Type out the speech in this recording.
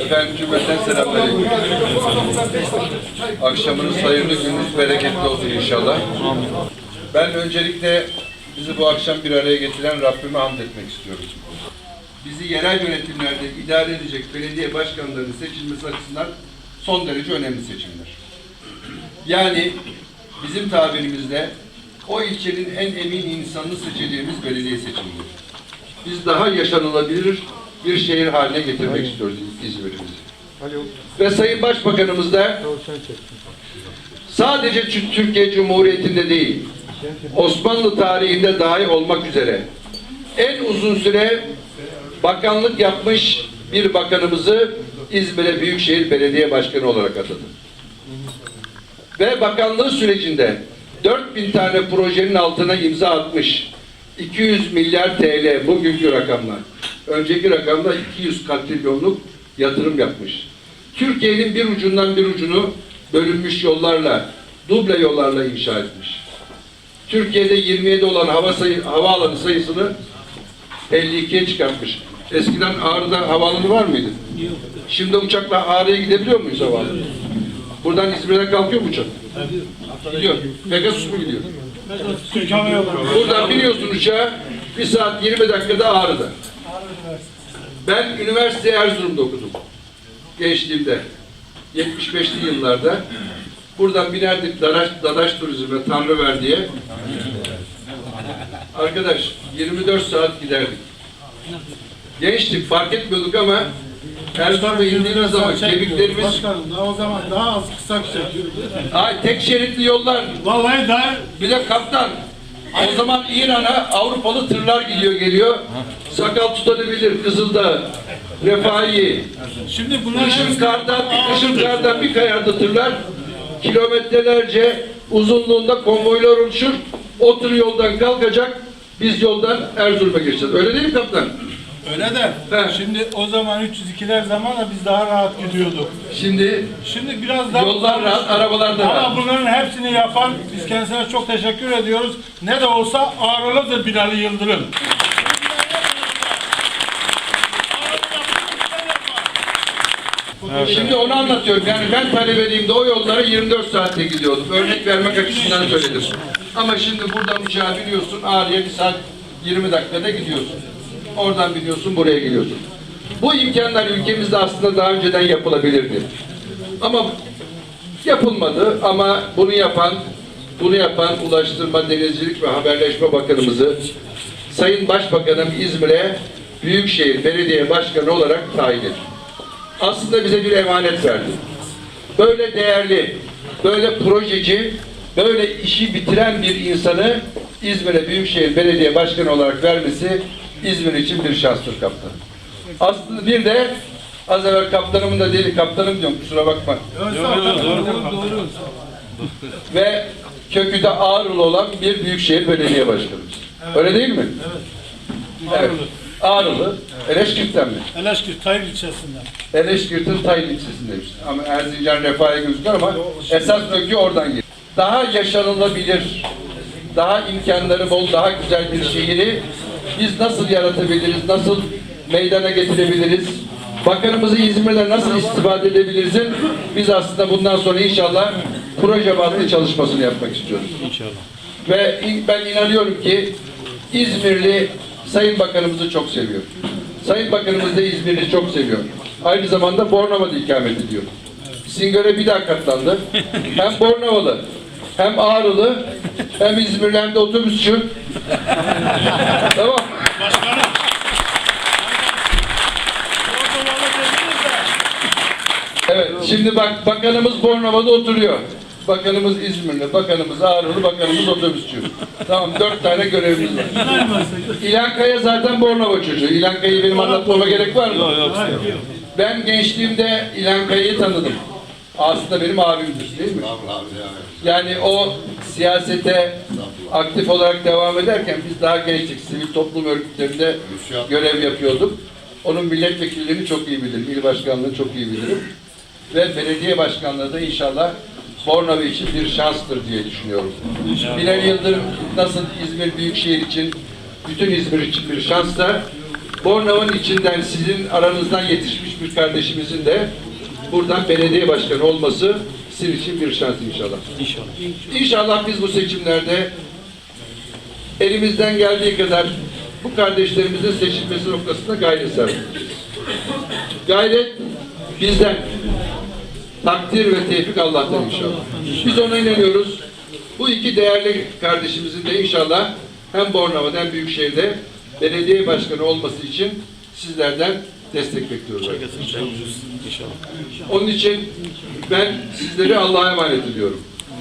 Efendim cümleten selamünaleyküm. Akşamınız hayırlı, gününüz bereketli olsun inşallah. Ben öncelikle bizi bu akşam bir araya getiren Rabbime hamd etmek istiyorum. Bizi yerel yönetimlerde idare edecek belediye başkanlarının seçilmesi açısından son derece önemli seçimler. Yani bizim tabirimizde o ilçenin en emin insanını seçeceğimiz belediye seçimidir. Biz daha yaşanılabilir bir şehir haline getirmek istiyoruz İzmir'imizi. Ve Sayın Başbakanımız da sadece Tü- Türkiye Cumhuriyeti'nde değil, Osmanlı tarihinde dahi olmak üzere en uzun süre bakanlık yapmış bir bakanımızı İzmir'e Büyükşehir Belediye Başkanı olarak atadı. Ve bakanlığı sürecinde 4000 tane projenin altına imza atmış. 200 milyar TL bugünkü rakamlar. Önceki rakamda 200 katrilyonluk yatırım yapmış. Türkiye'nin bir ucundan bir ucunu bölünmüş yollarla, duble yollarla inşa etmiş. Türkiye'de 27 olan hava sayı, havaalanı sayısını 52'ye çıkartmış. Eskiden Ağrı'da havaalanı var mıydı? Şimdi uçakla Ağrı'ya gidebiliyor muyuz havaalanı? Buradan İzmir'e kalkıyor mu uçak? Gidiyor. Pegasus mu gidiyor? Buradan biniyorsun uçağa, bir saat 20 dakikada Ağrı'da. Ben üniversite Erzurum'da okudum. Gençliğimde. 75'li yıllarda. Buradan binerdik Dadaş, Dadaş Turizm'e, Tanrıverdi'ye. Arkadaş 24 saat giderdik. Gençtik, fark etmiyorduk ama Erzurum'a indiğimiz zaman kemiklerimiz... Başkanım daha o zaman daha az kısa çekiyordu. Ay tek şeritli yollar, Vallahi daha Bir de kaptan. O zaman İran'a Avrupalı tırlar gidiyor geliyor. Sakal tutabilir Kızıldağ, Refahi. şimdi bunlar Kışın kardan, kışın kardan bir kayardı tırlar. Kilometrelerce uzunluğunda konvoylar oluşur. O tır yoldan kalkacak. Biz yoldan Erzurum'a geçeceğiz. Öyle değil mi kaptan? Öyle de He. şimdi o zaman 302'ler zamanla biz daha rahat gidiyorduk. Şimdi Şimdi biraz daha yollar rahat, arabalar da Ama rahat. bunların hepsini yapan biz kendisine çok teşekkür ediyoruz. Ne de olsa ağrılıdır Binali Yıldırım. Şimdi onu anlatıyorum. Yani ben talebeliğimde o yollara 24 saatte gidiyordum. Örnek vermek açısından söyledim. Ama şimdi buradan uçağa biniyorsun, Ağrı'ya bir saat 20 dakikada gidiyorsun. Oradan biniyorsun, buraya geliyorsun. Bu imkanlar ülkemizde aslında daha önceden yapılabilirdi. Ama yapılmadı ama bunu yapan bunu yapan Ulaştırma, Denizcilik ve Haberleşme Bakanımızı Sayın Başbakanım İzmir'e Büyükşehir Belediye Başkanı olarak tayin etti aslında bize bir emanet verdi. Böyle değerli, böyle projeci, böyle işi bitiren bir insanı İzmir'e Büyükşehir Belediye Başkanı olarak vermesi İzmir için bir şanstır kaptan. Aslında bir de az evvel kaptanımın da değil, kaptanım diyorum kusura bakma. Ve kökü de Ağrılı olan bir Büyükşehir Belediye Başkanımız. Öyle değil mi? Evet. Ağrılı. Eleşkirt'ten mi? Eleşkir Tayyip ilçesinden. Eleşkirt'in Tay ilçesindeymiş. Ama Erzincan Refah'a gözüküyor ama esas kökü oradan geliyor. Daha yaşanılabilir, daha imkanları bol, daha güzel bir şehri biz nasıl yaratabiliriz, nasıl meydana getirebiliriz? Bakanımızı İzmir'de nasıl istifade edebiliriz'in biz aslında bundan sonra inşallah proje bazlı çalışmasını yapmak istiyoruz. İnşallah. Ve ben inanıyorum ki İzmirli Sayın Bakanımızı çok seviyor. Sayın Bakanımız da İzmir'i çok seviyor. Aynı zamanda Bornova'da ikamet ediyor. Singöl'e bir daha katlandı. Hem Bornovalı, hem Ağrılı, hem İzmirli hem de otobüsçü. tamam. Evet, şimdi bak bakanımız Bornova'da oturuyor. Bakanımız İzmirli, bakanımız Ağrılı, bakanımız otobüsçü. Tamam, dört tane görevimiz var. İlhan Kaya zaten Bornova çocuğu. İlhan Kaya'yı benim anlatmama gerek var mı? Ben gençliğimde İlhan Kaya'yı tanıdım. aslında benim abimdir değil mi? Abi abi yani. Yani o siyasete aktif olarak devam ederken biz daha gençtik. Sivil toplum örgütlerinde görev yapıyorduk. Onun milletvekilliğini çok iyi bilirim. İl başkanlığını çok iyi bilirim. Ve belediye başkanlığı da inşallah Bornova için bir şanstır diye düşünüyorum. Binali Yıldırım nasıl İzmir Büyükşehir için, bütün İzmir için bir şansta, Bornova'nın içinden sizin aranızdan yetişmiş bir kardeşimizin de buradan belediye başkanı olması sizin için bir şans inşallah. İnşallah. İnşallah biz bu seçimlerde elimizden geldiği kadar bu kardeşlerimizin seçilmesi noktasında gayret edeceğiz. Gayret bizden. Takdir ve tevfik Allah'tan inşallah. Biz ona inanıyoruz. Bu iki değerli kardeşimizin de inşallah hem Bornova'da hem Büyükşehir'de belediye başkanı olması için sizlerden destek bekliyoruz. Onun için ben sizleri Allah'a emanet ediyorum.